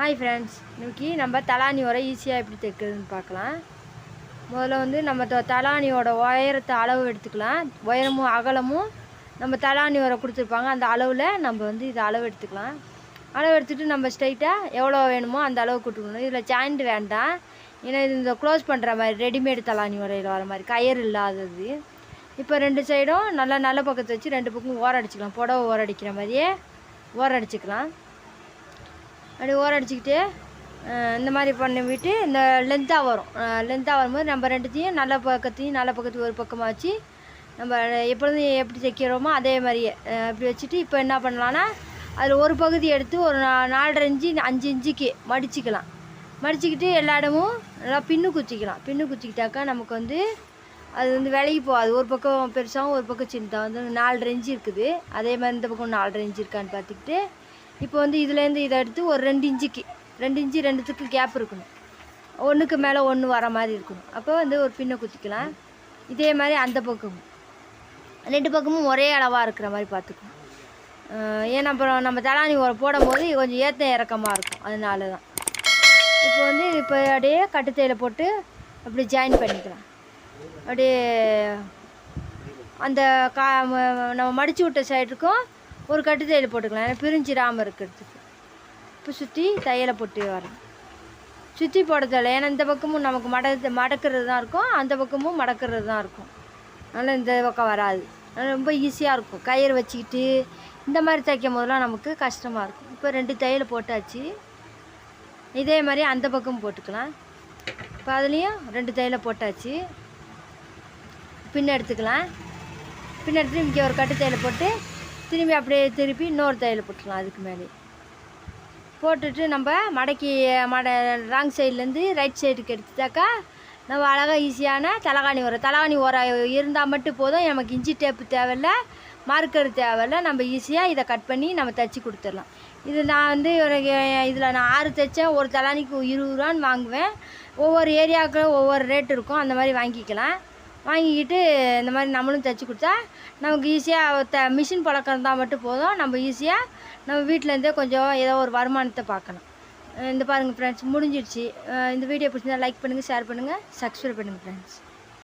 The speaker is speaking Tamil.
ஹாய் ஃப்ரெண்ட்ஸ் இன்னைக்கு நம்ம தலாணி உரை ஈஸியாக எப்படி தைக்கிறதுன்னு பார்க்கலாம். முதல்ல வந்து நம்ம த- தலானியோட உயரத்தை அளவு எடுத்துக்கலாம். உயரமும் அகலமும் நம்ம தலாணி உரை கொடுத்துருப்பாங்க. அந்த அளவில் நம்ம வந்து இதை அளவு எடுத்துக்கலாம். அளவு எடுத்துகிட்டு நம்ம ஸ்ட்ரைட்டாக எவ்வளோ வேணுமோ அந்த அளவு கொடுத்துக்கணும் இதில் ஜாயிண்ட் வேண்டாம். ஏன்னா இது இந்த க்ளோஸ் பண்ணுற மாதிரி ரெடிமேட் தலானி உரையில் வர மாதிரி கயிறு இல்லாதது. இப்போ ரெண்டு சைடும் நல்லா நல்ல பக்கத்தை வச்சு ரெண்டு பக்கம் ஓரம் அடிச்சுக்கலாம் புடவை ஓரடிக்கிற மாதிரியே ஓரம் அடிச்சுக்கலாம் அப்படி ஓர அடிச்சுக்கிட்டு இந்த மாதிரி பண்ணிவிட்டு இந்த லென்த்தாக வரும். லென்த்தாக வரும்போது நம்ம ரெண்டுத்தையும் நல்ல பக்கத்தையும் நல்ல பக்கத்தையும் ஒரு பக்கமாக வச்சு நம்ம எப்பொழுதும் எப்படி தைக்கிறோமோ அதே மாதிரியே அப்படி வச்சுட்டு இப்போ என்ன பண்ணலான்னா அதில் ஒரு பகுதி எடுத்து ஒரு நா- நாலரை இன்ச்சு அஞ்சு இஞ்சிக்கு மடிச்சுக்கலாம். மடிச்சுக்கிட்டு எல்லா இடமும் நல்லா பின்னு குச்சிக்கலாம் பின்னு குச்சிக்கிட்டாக்கா நமக்கு வந்து அது வந்து விலகி போகாது. ஒரு பக்கம் பெருசாகவும் ஒரு பக்கம் சின்னதாக வந்து நாலு இன்ச்சு இருக்குது. அதே மாதிரி இந்த பக்கம் நாலு இன்ச்சு இருக்கான்னு பார்த்துக்கிட்டு இப்போ வந்து இதுலேருந்து இதை எடுத்து ஒரு ரெண்டு இன்ச்சுக்கு ரெண்டு இன்ச்சு ரெண்டுத்துக்கு கேப் இருக்கணும். ஒன்றுக்கு மேலே ஒன்று வர மாதிரி இருக்கணும். அப்போ வந்து ஒரு பின்னை குத்திக்கலாம். இதே மாதிரி அந்த பக்கமும். ரெண்டு பக்கமும் ஒரே அளவாக இருக்கிற மாதிரி பார்த்துக்கணும். ஏன்னா அப்புறம் நம்ம தலானி உர போடும்போது கொஞ்சம் ஏற்ற இறக்கமாக இருக்கும். அதனால தான் இப்போ வந்து இப்போ அப்படியே கட்டுத்தையில் போட்டு அப்படி ஜாயின் பண்ணிக்கலாம். அப்படியே அந்த கா நம்ம மடித்து விட்ட சைடுக்கும் ஒரு கட்டு தையல் போட்டுக்கலாம். ஏன்னா பிரிஞ்சிடாமல் இருக்கிறதுக்கு. இப்போ சுற்றி தையலை போட்டு வரேன் சுற்றி போட தேவை ஏன்னா இந்த பக்கமும் நமக்கு மட மடக்கிறது தான் இருக்கும். அந்த பக்கமும் மடக்கிறது தான் இருக்கும். அதனால் இந்த பக்கம் வராது. அதனால் ரொம்ப ஈஸியாக இருக்கும். கயிறு வச்சுக்கிட்டு இந்த மாதிரி தைக்கும் போதெல்லாம் நமக்கு கஷ்டமாக இருக்கும். இப்போ ரெண்டு தையல் போட்டாச்சு. இதே மாதிரி அந்த பக்கம் போட்டுக்கலாம். இப்போ அதுலேயும் ரெண்டு தையலை போட்டாச்சு. பின்ன எடுத்துக்கலாம். பின்ன எடுத்துட்டு இங்கே ஒரு கட்டு தையலை போட்டு திரும்பி அப்படியே திருப்பி இன்னொரு தையல் போட்டுடலாம் அதுக்கு மேலே. போட்டுட்டு நம்ம மடக்கி மட ராங் சைட்லேருந்து ரைட் சைடுக்கு எடுத்துட்டாக்கா நம்ம அழகாக ஈஸியான தலகாணி உரம். தலகாணி உரம் இருந்தால் மட்டும் போதும். நமக்கு இஞ்சி டேப்பு தேவையில்ல மார்க்கர் தேவையில்ல. நம்ம ஈஸியாக இதை கட் பண்ணி நம்ம தைச்சி கொடுத்துடலாம். இது நான் வந்து எனக்கு இதில் நான் ஆறு தைச்சேன். ஒரு தலானிக்கு இருபது ரூபான்னு வாங்குவேன். ஒவ்வொரு ஏரியாவுக்கு ஒவ்வொரு ரேட் இருக்கும். அந்த மாதிரி வாங்கிக்கலாம். வாங்கிக்கிட்டு இந்த மாதிரி நம்மளும் தைச்சி கொடுத்தா நமக்கு ஈஸியாக த மிஷின் பழக்கம் இருந்தால் மட்டும் போதும். நம்ம ஈஸியாக நம்ம வீட்டிலேருந்தே கொஞ்சம் ஏதோ ஒரு வருமானத்தை பார்க்கலாம். இந்த பாருங்கள் ஃப்ரெண்ட்ஸ் முடிஞ்சிடுச்சு. இந்த வீடியோ பிடிச்சிருந்தா லைக் பண்ணுங்கள் ஷேர் பண்ணுங்கள் சப்ஸ்கிரைப் பண்ணுங்கள் ஃப்ரெண்ட்ஸ்